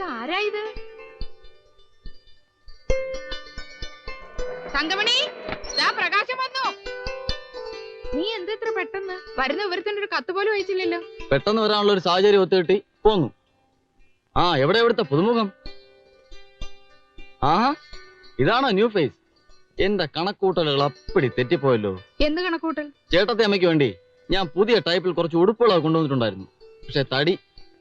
ഇതാരാ ഇത് തങ്കമണി ദാ പ്രകാശം വന്നു. നീ എന്താ ഇത്ര പെട്ടെന്ന്? വരുന്ന വിവരത്തിന്റെ ഒരു കത്ത് പോലും അയച്ചില്ലല്ലോ. പെട്ടെന്ന് വരാനുള്ള ഒരു സാഹചര്യം ഒത്തുകിട്ടി പോന്നു. ആ എവിടെ എവിടുത്തെ പുതുമുഖം? ആഹാ ഇതാണോ ന്യൂ ഫേസ്? എന്റെ കണക്കൂട്ടലുകൾ അപ്പടി തെറ്റിപ്പോയല്ലോ. എന്ത് കണക്കൂട്ടൽ? ചേട്ടത്തെ അമ്മയ്ക്ക് വേണ്ടി ഞാൻ പുതിയ ടൈപ്പിൽ കുറച്ച് ഉടുപ്പുകളൊക്കെ കൊണ്ടുവന്നിട്ടുണ്ടായിരുന്നു. പക്ഷെ തടി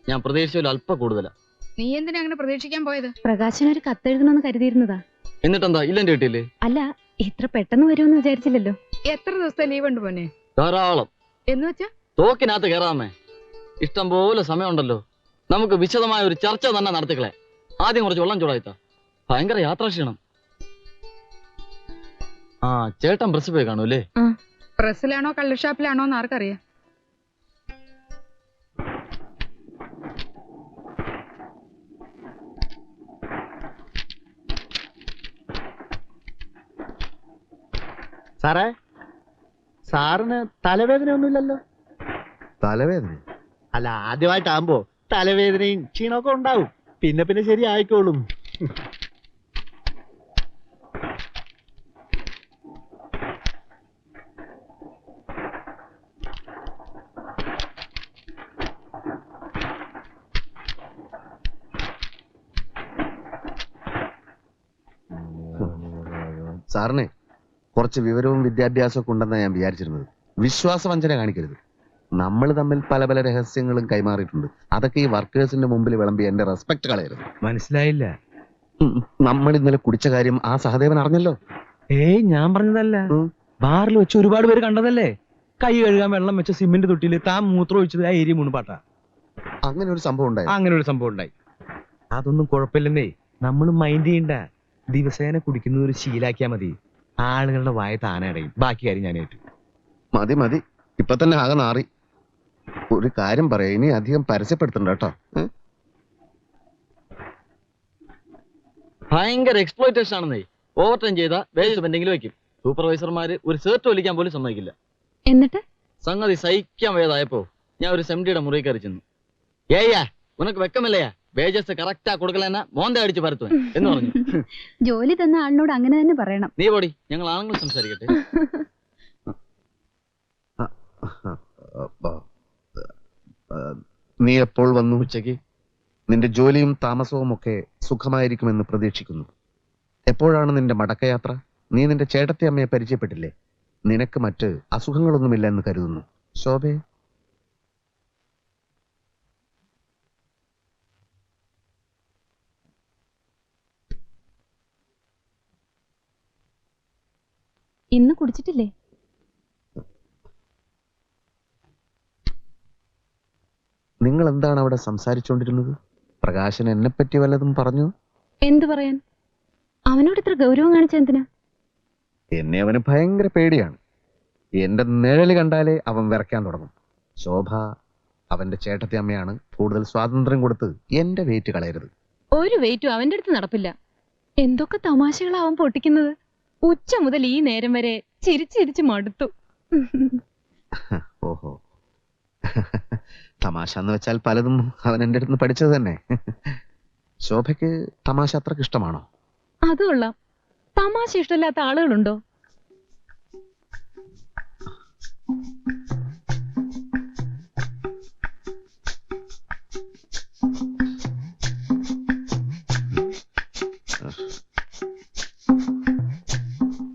ഞാൻ പ്രതീക്ഷിച്ചാൽ അല്പം കൂടുതലാ. നീ എന്തിനാ അങ്ങനെ പ്രതീക്ഷിക്കാൻ പോയത്? പ്രകാശന് ഒരു കത്തെഴുതണമെന്ന് കരുതിയിരുന്നതാ. എന്നിട്ടെന്താ? ഇല്ലെന്റെ കേട്ടില്ലേ അല്ല ഇത്ര പെട്ടെന്ന് വരുമെന്ന് വിചാരിച്ചില്ലല്ലോ. എത്ര ദിവസത്തെ ലീവ് ഉണ്ട് പോനെ ധാരാളം. എന്ന് വെച്ചാ? തോക്കിനകത്ത് കയറാമേ ഇഷ്ടം പോലെ സമയമുണ്ടല്ലോ. നമുക്ക് വിശദമായ ഒരു ചർച്ച തന്നെ നടത്തിക്കളെ. ആദ്യം കുറച്ച് വെള്ളം ചൂടായിത്ത. ഭയങ്കര യാത്രാക്ഷീണം ആ ചേട്ടൻ പ്രസ് പോയി കാണൂല്ലേ പ്രസിലാണോ പ്രസ്സിലാണോ കള്ളുഷാപ്പിലാണോ എന്ന് ആർക്കറിയാം. സാറേ സാറിന് തലവേദന ഒന്നുമില്ലല്ലോ തലവേദന? അല്ല ആദ്യമായിട്ടാകുമ്പോ തലവേദനയും ക്ഷീണമൊക്കെ ഉണ്ടാവും. പിന്നെ പിന്നെ ശരി ആയിക്കോളും സാറിന് കുറച്ച് വിവരവും വിദ്യാഭ്യാസവും ഉണ്ടെന്നാണ് ഞാൻ വിചാരിച്ചിരുന്നത്. വിശ്വാസവഞ്ചന കാണിക്കരുത്. നമ്മൾ തമ്മിൽ പല പല രഹസ്യങ്ങളും കൈമാറിയിട്ടുണ്ട്. അതൊക്കെ ഈ വർക്കേഴ്സിന്റെ മുമ്പിൽ വിളമ്പി എന്റെ റെസ്പെക്ട് കളയരുത്. മനസ്സിലായില്ല. നമ്മൾ ഇന്നലെ കുടിച്ച കാര്യം ആ സഹദേവൻ അറിഞ്ഞല്ലോ? ഏയ് ഞാൻ പറഞ്ഞതല്ല. ബാറിൽ വെച്ച് ഒരുപാട് പേര് കണ്ടതല്ലേ? കൈ കഴുകാൻ വെള്ളം വെച്ച സിമെന്റ് തൊട്ടിയിൽ താൻ മൂത്രം ഒഴിച്ചത് ആ ഏരിയ മുൻപാട്ടാ അങ്ങനെ ഒരു സംഭവം ഉണ്ടായി. അങ്ങനെ ഒരു സംഭവം ഉണ്ടായി. അതൊന്നും കുഴപ്പമില്ലെന്നേ. നമ്മൾ മൈൻഡ് ചെയ്യണ്ട. ദിവസേന കുടിക്കുന്ന ഒരു ശീലാക്കിയാ മതി. ആളുകളുടെ വായ താനടയും ബാക്കി കാര്യം ഞാൻ ഏറ്റു. മതി മതി. ഇപ്പൊ തന്നെ ആകെ നാറി. ഒരു കാര്യം പറയാം. ഇനി അധികം പരസ്യപ്പെടുത്തണ്ട കേട്ടോ. ഭയങ്കര എക്സ്പ്ലോയിറ്റേഷൻ ആണെന്നേ. ഓവർ ടൈം ചെയ്ത വേജസ് എന്തെങ്കിലും വെക്കും സൂപ്പർവൈസർമാര് ഒരു സേർട്ട് വലിക്കാൻ പോലും സമ്മതിക്കില്ല. എന്നിട്ട്? സംഗതി സഹിക്കാൻ വേദായപ്പോ ഞാൻ ഒരു സെംഡിയുടെ മുറി കയറി ചെന്നു. ഏയ്യാ ഉനക്ക് വെക്കമില്ലയാ വേജസ് കറക്റ്റാ കൊടുക്കലെന്ന മോന്ത അടിച്ച് പരത്തുവൻ എന്ന് പറഞ്ഞു. ജോലി തന്ന ആളിനോട് അങ്ങനെ തന്നെ പറയണം. നീ പോടി ഞങ്ങൾ ആണുങ്ങൾ സംസാരിക്കട്ടെ. നീ എപ്പോൾ വന്നു ഉച്ചയ്ക്ക്? നിന്റെ ജോലിയും താമസവും ഒക്കെ സുഖമായിരിക്കുമെന്ന് പ്രതീക്ഷിക്കുന്നു. എപ്പോഴാണ് നിന്റെ മടക്കയാത്ര? നീ നിന്റെ ചേട്ടത്തി അമ്മയെ പരിചയപ്പെട്ടില്ലേ? നിനക്ക് മറ്റ് അസുഖങ്ങളൊന്നുമില്ല എന്ന് കരുതുന്നു. ശോഭേ ഇന്ന് കുടിച്ചിട്ടില്ലേ? നിങ്ങൾ എന്താണ് അവിടെ സംസാരിച്ചുകൊണ്ടിരുന്നത് പ്രകാശൻ എന്നെ പറ്റി വല്ലതും പറഞ്ഞു? എന്തു പറയാൻ? അവനോട് ഇത്ര ഗൗരവം കാണിച്ച എന്തിനാ? എന്നെ അവന് ഭയങ്കര പേടിയാണ്. എന്റെ നിഴൽ കണ്ടാലേ അവൻ വിറയ്ക്കാൻ തുടങ്ങും. ശോഭ അവന്റെ ചേട്ടത്തി അമ്മയാണ് കൂടുതൽ സ്വാതന്ത്ര്യം കൊടുത്ത് എന്റെ വെയിറ്റ് കളയരുത്. ഒരു വെയിറ്റും അവന്റെ അടുത്ത് നടപ്പില്ല. എന്തൊക്കെ തമാശകളാ അവൻ പൊട്ടിക്കുന്നത്? ഉച്ച മുതൽ ഈ നേരം വരെ ചിരിച്ചിരിച്ച് മടുത്തു. ഓഹോ. തമാശ എന്ന് വെച്ചാൽ പലതും അവൻ എന്റെ അടുത്ത് പഠിച്ചത് തന്നെ. ശോഭയ്ക്ക് തമാശ അത്രയ്ക്ക് ഇഷ്ടമാണോ? അത് കൊള്ളാം. തമാശ ഇഷ്ടമില്ലാത്ത ആളുകളുണ്ടോ?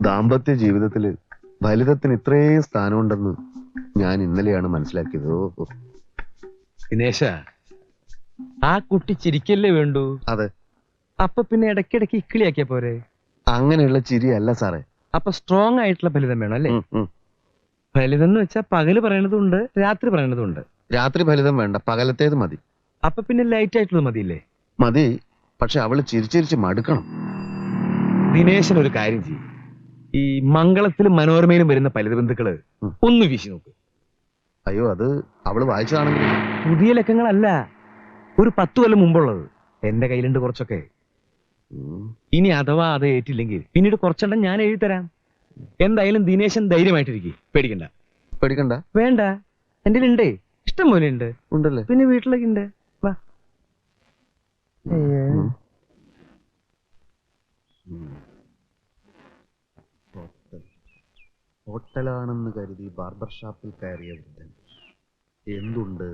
ദാമ്പത്യ ജീവിതത്തിൽ ഫലിതത്തിന് ഇത്രയും സ്ഥാനമുണ്ടെന്ന് ഞാൻ ഇന്നലെയാണ് മനസ്സിലാക്കിയത്. ഓ ദിനേശ ആ കുട്ടി ചിരിക്കല്ലേ വേണ്ടു? അതെ. അപ്പൊ പിന്നെ ഇടയ്ക്കിടയ്ക്ക് ഇക്കിളിയാക്കിയ പോരെ? അങ്ങനെയുള്ള ചിരിയല്ല സാറേ. അപ്പൊ സ്ട്രോങ് ആയിട്ടുള്ള ഫലിതം വേണം അല്ലേ? ഉം, ഉം. ഫലിതം എന്ന് വെച്ചാൽ പകൽ പറയണതുണ്ട് രാത്രി പറയണതുണ്ട്. രാത്രി ഫലിതം വേണ്ട പകലത്തേത് മതി. അപ്പൊ പിന്നെ ലൈറ്റ് ആയിട്ടുള്ളത് മതിയില്ലേ? മതി പക്ഷെ അവൾ ചിരിച്ചിരിച്ച് മടുക്കണം. ദിനേശൻ ഒരു കാര്യം ചെയ്യും. ഈ മംഗളത്തിലും മനോരമയിലും വരുന്ന ഫലിത ബന്ധുക്കൾ ഒന്ന് വീശി നോക്ക്. അയ്യോ അത് അവൾ വായിച്ചതാണെങ്കിൽ പുതിയ ലക്കങ്ങളല്ല ഒരു പത്ത് കൊല്ലം മുമ്പുള്ളത്. എന്റെ കയ്യിലുണ്ട് കുറച്ചൊക്കെ. ഇനി അഥവാ അത് ഏറ്റില്ലെങ്കിൽ പിന്നീട് കുറച്ചെണ്ണം ഞാൻ എഴുതി തരാം. എന്തായാലും ദിനേശൻ ധൈര്യമായിട്ടിരിക്കും. പേടിക്കണ്ട. പേടിക്കണ്ട. വേണ്ട. എന്റെ ഉണ്ടേ ഇഷ്ടം പോലെ ഉണ്ട്. ഉണ്ടല്ലേ? പിന്നെ വീട്ടിലൊക്കെ ഉണ്ട്. വാ ഉം. ഉം. ഹോട്ടൽ. ഹോട്ടലാണെന്ന് കരുതി ബാർബർ ഷാപ്പിൽ കയറിയ വൃദ്ധൻ. എന്തുണ്ട്?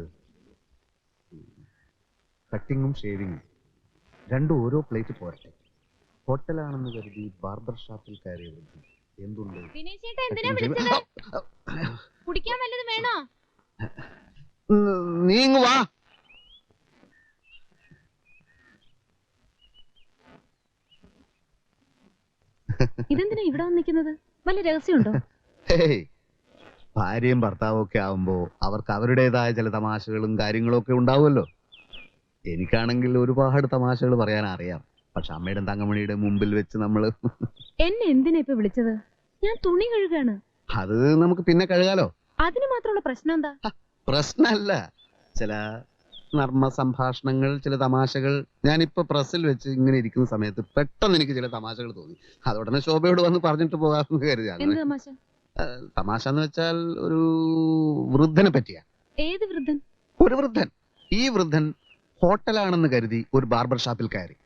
കട്ടിങ്ങും ഷേവിങ്ങും. രണ്ടും ഓരോ പ്ലേറ്റ് പോരട്ടെ. ഹോട്ടലാണെന്ന് കരുതി ബാർബർ ഷാപ്പിൽ കയറിയ വൃദ്ധൻ. എന്തുണ്ട്? ദിനേശ് എന്തിനാ വിളിച്ചത്? കുടിക്കാൻ വല്ലതും വേണോ? ഉം, നീ ഇങ്ങ് വാ. ഇതെന്തിനാ ഇവിടെ വന്നിരിക്കുന്നത്? വല്ല രഹസ്യമുണ്ടോ. ഭാര്യയും ഭർത്താവും ഒക്കെ ആവുമ്പോ അവർക്ക് അവരുടേതായ ചില തമാശകളും കാര്യങ്ങളും ഒക്കെ ഉണ്ടാവുമല്ലോ. എനിക്കാണെങ്കിൽ ഒരുപാട് തമാശകൾ പറയാൻ അറിയാം. പക്ഷെ അമ്മയുടെ തങ്കമണിയുടെ മുമ്പിൽ വെച്ച് നമ്മൾ എന്നെ എന്തിനാ ഇപ്പൊ വിളിച്ചത്? ഞാൻ തുണി കഴുകാണ്. അത് നമുക്ക് പിന്നെ കഴുകാലോ? അതിന് മാത്രമുള്ള പ്രശ്നം എന്താ? പ്രശ്നമല്ല ചില നർമ്മ സംഭാഷണങ്ങൾ ചില തമാശകൾ ഞാനിപ്പോ പ്രസിൽ വെച്ച് ഇങ്ങനെ ഇരിക്കുന്ന സമയത്ത് പെട്ടെന്ന് എനിക്ക് ചില തമാശകൾ തോന്നി. അതോടനെ ശോഭയോട് വന്ന് പറഞ്ഞിട്ട് പോകാമെന്ന് കരുതി. എന്ത് തമാശ? തമാശ എന്ന് വെച്ചാൽ ഒരു വൃദ്ധനെ പറ്റിയാ ഏത് വൃദ്ധൻ? ഒരു വൃദ്ധൻ. ഈ വൃദ്ധൻ ഹോട്ടലാണെന്ന് കരുതി ഒരു ബാർബർ ഷാപ്പിൽ കയറി.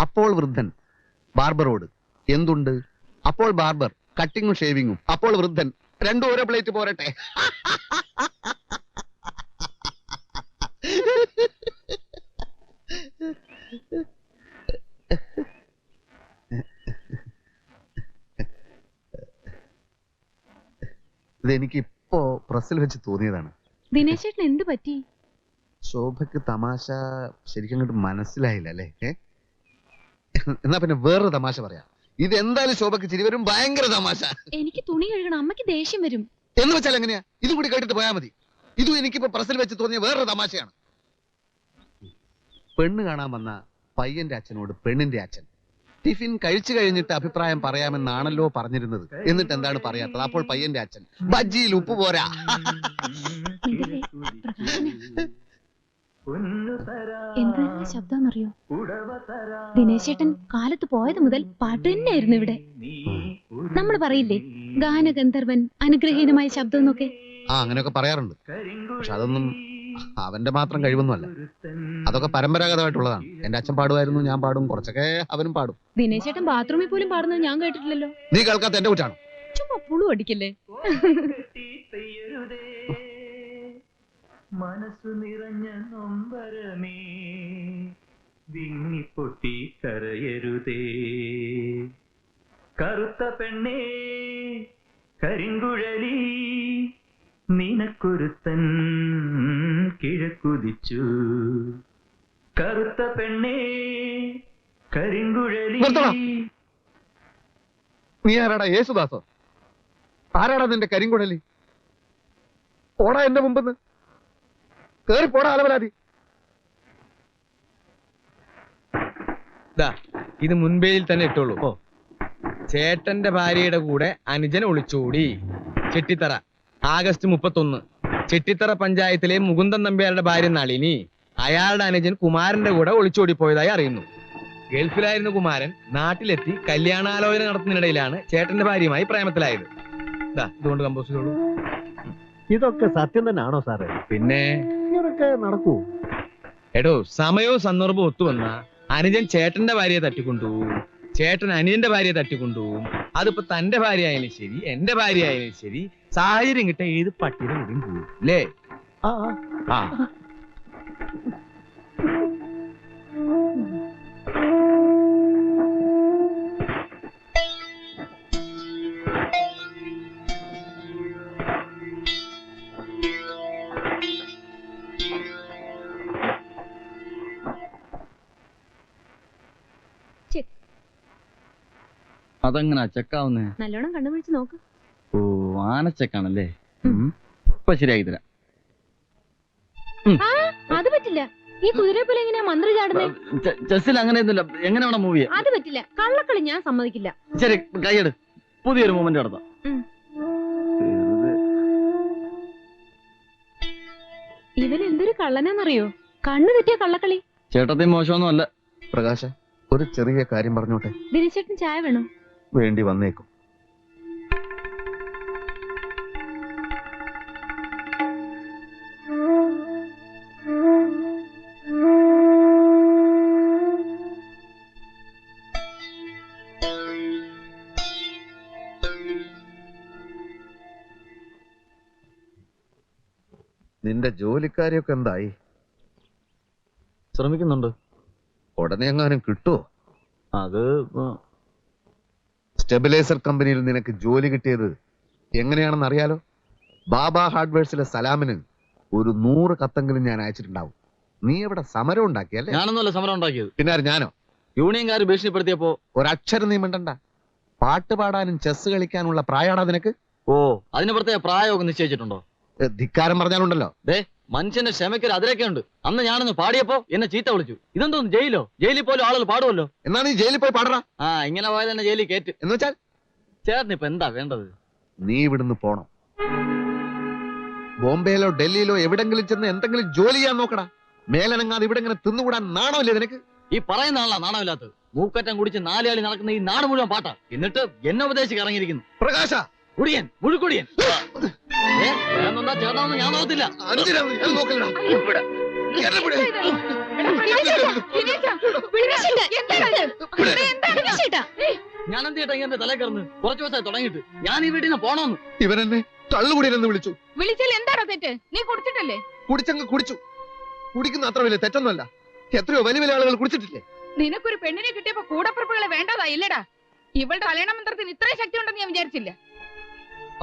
അപ്പോൾ വൃദ്ധൻ ബാർബറോട് എന്തുണ്ട്? അപ്പോൾ ബാർബർ കട്ടിങ്ങും ഷേവിങ്ങും. അപ്പോൾ വൃദ്ധൻ രണ്ടും ഓരോ പ്ലേറ്റ് പോരട്ടെ. ഇതെനിക്ക് ഇപ്പോ പ്രസിൽ വെച്ച് തോന്നിയതാണ്. ദിനേശ് ചേട്ടൻ എന്ത് പറ്റി? ശോഭയ്ക്ക് തമാശ ശരിക്കും അങ്ങോട്ട് മനസ്സിലായില്ല അല്ലേ? ഏ? എന്നാ പിന്നെ വേറൊരു തമാശ പറയാം. ഇത് എന്തായാലും ശോഭയ്ക്ക് ചിരി വരും ഭയങ്കര തമാശ. എനിക്ക് തുണി കഴുകണം അമ്മയ്ക്ക് ദേഷ്യം വരും. എന്ന് വെച്ചാൽ എങ്ങനെയാ? ഇതും കൂടി കേട്ടിട്ട് പോയാൽ മതി. ഇതും എനിക്കിപ്പോ പ്രസിൽ വെച്ച് തോന്നിയ വേറൊരു തമാശയാണ്. പെണ്ണ് കാണാൻ വന്ന പയ്യന്റെ അച്ഛനോട് പെണ്ണിന്റെ അച്ഛൻ ടിഫിൻ കഴിച്ചു കഴിഞ്ഞിട്ട് അഭിപ്രായം പറയാമെന്നാണല്ലോ പറഞ്ഞിരുന്നത്. എന്നിട്ട് എന്താണ് പറയാത്തത്? അപ്പോൾ പയ്യന്റെ അച്ഛൻ ബജ്ജിയിൽ ഉപ്പ് പോരാ. ശബ്ദമെന്നറിയോ? ദിനേശേട്ടൻ കാലത്ത് പോയത് മുതൽ പാട്ട് തന്നെയായിരുന്നു ഇവിടെ. നമ്മൾ പറയില്ലേ ഗാനഗന്ധർവൻ അനുഗ്രഹീനമായ ശബ്ദം എന്നൊക്കെ? ആ അങ്ങനെയൊക്കെ പറയാറുണ്ട്. പക്ഷെ അതൊന്നും അവന്റെ മാത്രം കഴിവൊന്നുമല്ല. അതൊക്കെ പരമ്പരാഗതമായിട്ടുള്ളതാണ്. എന്റെ അച്ഛൻ പാടുമായിരുന്നു ഞാൻ പാടും കുറച്ചൊക്കെ അവനും പാടും. ദിനേശ് ചേട്ടൻ ബാത്റൂമിൽ പോലും പാടുന്നത് ഞാൻ കേട്ടിട്ടില്ലല്ലോ. നീ കേൾക്കാത്ത എന്റെ കുറ്റാണ് ചുമ്മാ പുളു അടിക്കല്ലേ? മനസ്സു നിറഞ്ഞ നൊമ്പരമേ വിങ്ങിപ്പൊട്ടി കരയരുതേ. കറുത്ത പെണ്ണേ കരിങ്കുഴലി നിനക്കൊരുത്തൻ കിഴക്കുതിച്ചു. കറുത്ത പെണ്ണേ കരിങ്കുഴലി. നിർത്തണം. നീ ആരാടാ? യേശുദാസോ? ആരാടാ നിന്റെ കരിങ്കുഴലി? പോടാ എന്റെ മുമ്പെന്ന്. കേറി പോടാ അലവലാതി. ദാ ഇത് മുൻപേയിൽ തന്നെ ഇട്ടുള്ളൂ ഓ. ചേട്ടന്റെ ഭാര്യയുടെ കൂടെ അനുജൻ ഒളിച്ചോടി. ചെട്ടിത്തറ ആഗസ്റ്റ് മുപ്പത്തൊന്ന്. ചെട്ടിത്തറ പഞ്ചായത്തിലെ മുകുന്ദൻ നമ്പ്യാരുടെ ഭാര്യ നളിനി. അയാളുടെ അനുജൻ കുമാരന്റെ കൂടെ ഒളിച്ചോടി പോയതായി അറിയുന്നു. ഗൾഫിലായിരുന്ന കുമാരൻ. നാട്ടിലെത്തി കല്യാണാലോചന നടത്തുന്നതിനിടയിലാണ് ചേട്ടന്റെ ഭാര്യയുമായി പ്രേമത്തിലായത്. ഇതുകൊണ്ട് കമ്പോസ് ചെയ്തോളൂ ഇതൊക്കെ സത്യം തന്നെയാണോ സാറേ? പിന്നെ? ഇങ്ങനൊക്കെ നടക്കൂ. എടോ സമയവും സന്ദർഭവും ഒത്തുവന്ന അനുജൻ ചേട്ടന്റെ ഭാര്യയെ തട്ടിക്കൊണ്ടുപോകും ചേട്ടൻ അനിയന്റെ ഭാര്യയെ തട്ടിക്കൊണ്ടുപോകും അതിപ്പോ തന്റെ ഭാര്യ ആയാലും ശരി എന്റെ ഭാര്യ ആയാലും ശരി സാഹചര്യം കിട്ട ഏത് പട്ടിയുടെ കൂടെയും പോകും അല്ലേ? ആ. ആ. അതെങ്ങനാ ചെക്കാവുന്നേ നല്ലോണം കണ്ടുപിടിച്ച് നോക്ക്. ഓ ആനച്ചക്കാണല്ലേ. ഇപ്പൊ ശരിയാക്കി തരാം. ആ അത് പറ്റില്ല. ഈ കുതിരയെ പോലെ എങ്ങനെയാ മന്ത്രി ചാടുന്നത് ചെസ്സിൽ അങ്ങനെയൊന്നുമില്ല. എങ്ങനെ വേണം മൂവ് അത് പറ്റില്ല. കള്ളക്കളി ഞാൻ സമ്മതിക്കില്ല. ശരി കൈയെടു. പുതിയൊരു മൂമെന്റ് നടത്താം. ഇവൻ എന്തൊരു കള്ളനാന്നറിയോ? കണ്ണു തെറ്റിയ കള്ളക്കളി. ചേട്ടത്തി മോശമൊന്നും അല്ല. പ്രകാശ ഒരു ചെറിയ കാര്യം പറഞ്ഞോട്ടെ? ദിനേശേട്ടൻ ചായ വേണോ? വേണ്ടി വന്നേക്കും. നിന്റെ ജോലിക്കാരെയൊക്കെ എന്തായി? ശ്രമിക്കുന്നുണ്ട്. ഉടനെ എങ്ങാനും കിട്ടുമോ അത് സ്റ്റെബിലൈസർ കമ്പനിയിൽ നിനക്ക് ജോലി കിട്ടിയത് എങ്ങനെയാണെന്ന് അറിയാലോ? ബാബ ഹാർഡ്വെയർസിലെ സലാമിന് ഒരു നൂറ് കത്തെങ്കിലും ഞാൻ അയച്ചിട്ടുണ്ടാവും. നീ എവിടെ സമരം ഉണ്ടാക്കിയല്ലേ ഞാനൊന്നുമല്ല സമരം ഉണ്ടാക്കിയത്. പിന്നെ ആര് ഞാനോ? യൂണിയൻകാർ ഭീഷണിപ്പെടുത്തിയപ്പോ ഒരക്ഷരം നീ മിണ്ടണ്ട. പാട്ട് പാടാനും ചെസ് കളിക്കാനുള്ള പ്രായമാണോ നിനക്ക്? ഓ അതിന് പ്രത്യേക പ്രായമൊക്കെ നിശ്ചയിച്ചിട്ടുണ്ടോ? ധിക്കാരം പറഞ്ഞാലുണ്ടല്ലോ. ദേ മനുഷ്യന്റെ ക്ഷമയ്ക്കൊരു അതിരൊക്കെ ഉണ്ട് അന്ന് ഞാനൊന്ന് പാടിയപ്പോ എന്നെ ചീത്ത വിളിച്ചു. ഇതെന്തോ ജയിലോ? ജയിലിൽ പോലും ആളുകൾ പാടുമല്ലോ? എന്നാ നീ ജയിലിൽ പോയി പാടറ ആ ഇങ്ങനെ പോയാൽ എന്നെ ജയിലിൽ കേറ്റ്. എന്ന് വെച്ചാൽ? ചേർന്ന് ഇപ്പൊ എന്താ വേണ്ടത്? നീ ഇവിടുന്ന് പോണം. ബോംബെയിലോ ഡൽഹിയിലോ എവിടെങ്കിലും ചെന്ന് എന്തെങ്കിലും ജോലി ചെയ്യാൻ നോക്കടാ. മേലനങ്ങാതെ ഇവിടെ ഇങ്ങനെ തിന്നുകൂടാൻ നാണമില്ലേ നിനക്ക്? ഈ പറയുന്ന ആളാ നാണമില്ലാത്തത്. മൂക്കറ്റം കുടിച്ച് നാലുകാലി നടക്കുന്ന ഈ നാട് മുഴുവൻ പാട്ടാ. എന്നിട്ട് എന്നെ ഉപദേശിച്ച് ഇറങ്ങിയിരിക്കുന്നു. പ്രകാശ. കുടിയൻ മുഴുക്കുടിയൻ. ചേട്ടാന്ന് ഞാൻ നോക്കത്തില്ല. ഞാൻ ഞാൻ എന്ത് ചേട്ടാ ഇങ്ങനെ തലേ കയറുന്നു കുറച്ച് ദിവസമായി തുടങ്ങിയിട്ട്. ഞാൻ ഈ വീട്ടിൽ നിന്ന് പോണോന്ന്. ഇവരെന്നെ തള്ളുകുടിയെന്ന് വിളിച്ചു. വിളിച്ചാൽ എന്താണോ തെറ്റ്? നീ കുടിച്ചിട്ടല്ലേ? കുടിച്ചങ്ങ് കുടിച്ചു. കുടിക്കുന്ന അത്ര വലിയ തെറ്റൊന്നുമല്ല. എത്രയോ വലിയ വലിയ ആളുകൾ കുടിച്ചിട്ടില്ലേ? നിനക്കൊരു പെണ്ണിനെ കിട്ടിയപ്പോ കൂടപ്പുറപ്പുകളെ വേണ്ടതാ ഇല്ലടാ. ഇവളുടെ അലയണ മന്ത്രത്തിന് ഇത്രയും ശക്തി ഉണ്ടെന്ന് ഞാൻ വിചാരിച്ചില്ല.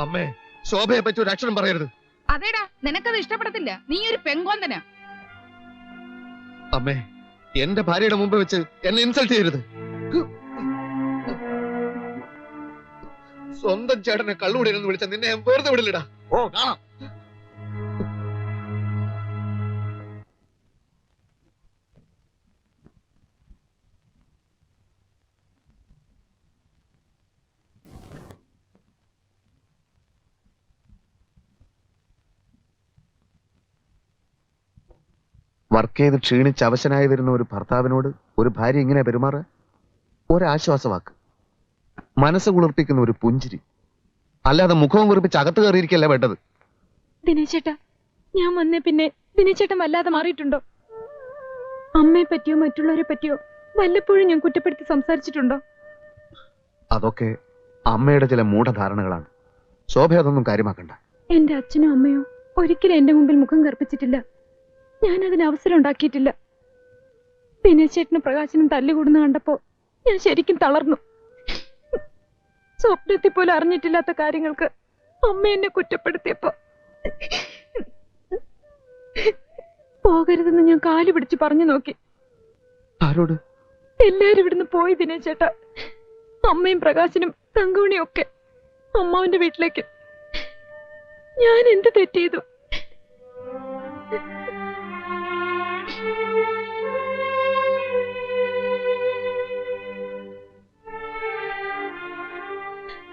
അമ്മേ ശോഭയെ പറ്റി ഒരു അക്ഷരം പറയരുത്. അതേടാ നിനക്കത് ഇഷ്ടപ്പെടത്തില്ല. നീ ഒരു പെങ്കോന്തനാ. അമ്മേ എന്റെ ഭാര്യയുടെ മുമ്പ് വെച്ച് എന്നെ ഇൻസൾട്ട് ചെയ്യരുത്. സ്വന്തം ചേട്ടനെ കള്ളുകൂടിയെന്ന് വിളിച്ച നിന്നെ ഞാൻ വെറുതെ വിടില്ലടാ. ഓ കാണാം. വർക്ക് ചെയ്ത് ക്ഷീണിച്ച് അവശനായി വരുന്ന ഒരു ഭർത്താവിനോട് ഒരു ഭാര്യ ഇങ്ങനെ പെരുമാറുക ഒരാശ്വാസവാക്ക്. മനസ്സ് കുളിർപ്പിക്കുന്ന ഒരു പുഞ്ചിരി. അല്ലാതെ മുഖവും കുറിപ്പിച്ച് അകത്ത് കയറിയിരിക്കല്ല വേണ്ടത്? ദിനേശേട്ടാ ഞാൻ വന്നേ പിന്നെ ദിനേശേട്ടൻ വല്ലാതെ മാറിയിട്ടുണ്ടോ? അമ്മയെ പറ്റിയോ മറ്റുള്ളവരെ പറ്റിയോ വല്ലപ്പോഴും ഞാൻ കുറ്റപ്പെടുത്തി സംസാരിച്ചിട്ടുണ്ടോ? അതൊക്കെ അമ്മയുടെ ചില മൂഢധാരണകളാണ്. ശോഭ അതൊന്നും കാര്യമാക്കണ്ട. എന്റെ അച്ഛനും അമ്മയോ ഒരിക്കലും എന്റെ മുമ്പിൽ മുഖം കറുപ്പിച്ചിട്ടില്ല. ഞാൻ അതിന് അവസരം ഉണ്ടാക്കിയിട്ടില്ല ദിനേശേട്ടനും പ്രകാശനും തല്ലുകൂടുന്ന കണ്ടപ്പോ ഞാൻ ശരിക്കും തളർന്നു. സ്വപ്നത്തിൽ പോലും അറിഞ്ഞിട്ടില്ലാത്ത കാര്യങ്ങൾക്ക് അമ്മ എന്നെ കുറ്റപ്പെടുത്തിയപ്പോ. പോകരുതെന്ന് ഞാൻ കാലു പിടിച്ച് പറഞ്ഞു നോക്കി. ആരോട്? എല്ലാരും ഇവിടുന്ന് പോയി ദിനേശേട്ടാ അമ്മയും പ്രകാശനും തങ്കമണിയും ഒക്കെ അമ്മാവന്റെ വീട്ടിലേക്ക്. ഞാൻ എന്ത് തെറ്റ് ചെയ്തു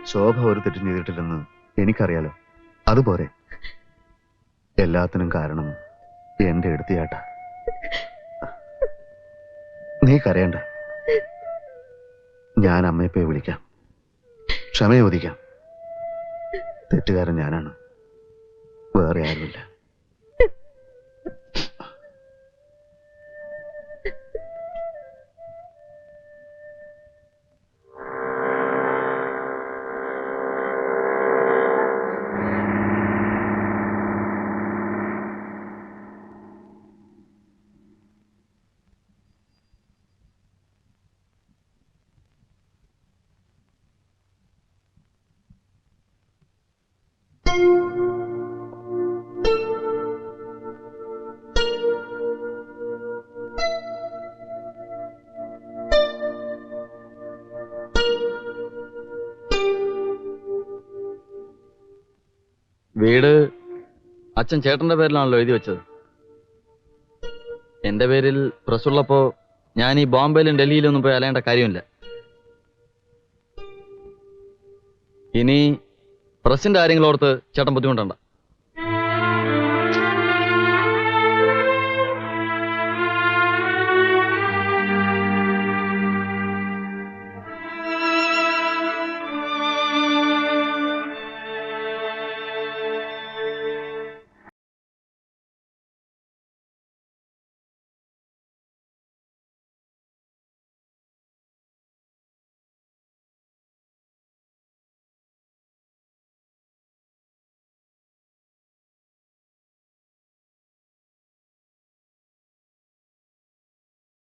ശോഭ ഒരു തെറ്റും ചെയ്തിട്ടില്ലെന്ന് എനിക്കറിയാലോ. അതുപോലെ എല്ലാത്തിനും കാരണം എന്റെ എടുത്തിയാട്ട. നീ കരയണ്ട ഞാൻ അമ്മയെ പോയി വിളിക്കാം. ക്ഷമയോദിക്കാം. തെറ്റുകാരൻ ഞാനാണ്. വേറെ ആരുമില്ല. വീട് അച്ഛൻ ചേട്ടന്റെ പേരിലാണല്ലോ എഴുതി വെച്ചത്. എന്റെ പേരിൽ പ്രസ് ഉള്ളപ്പോ ഞാൻ ഈ ബോംബെയിലും ഡൽഹിയിലും ഒന്നും പോയി അലയേണ്ട കാര്യമില്ല. ഇനി പ്രസിന്റെ കാര്യങ്ങൾ ഓർത്ത് ചേട്ടൻ ബുദ്ധിമുട്ടണ്ട.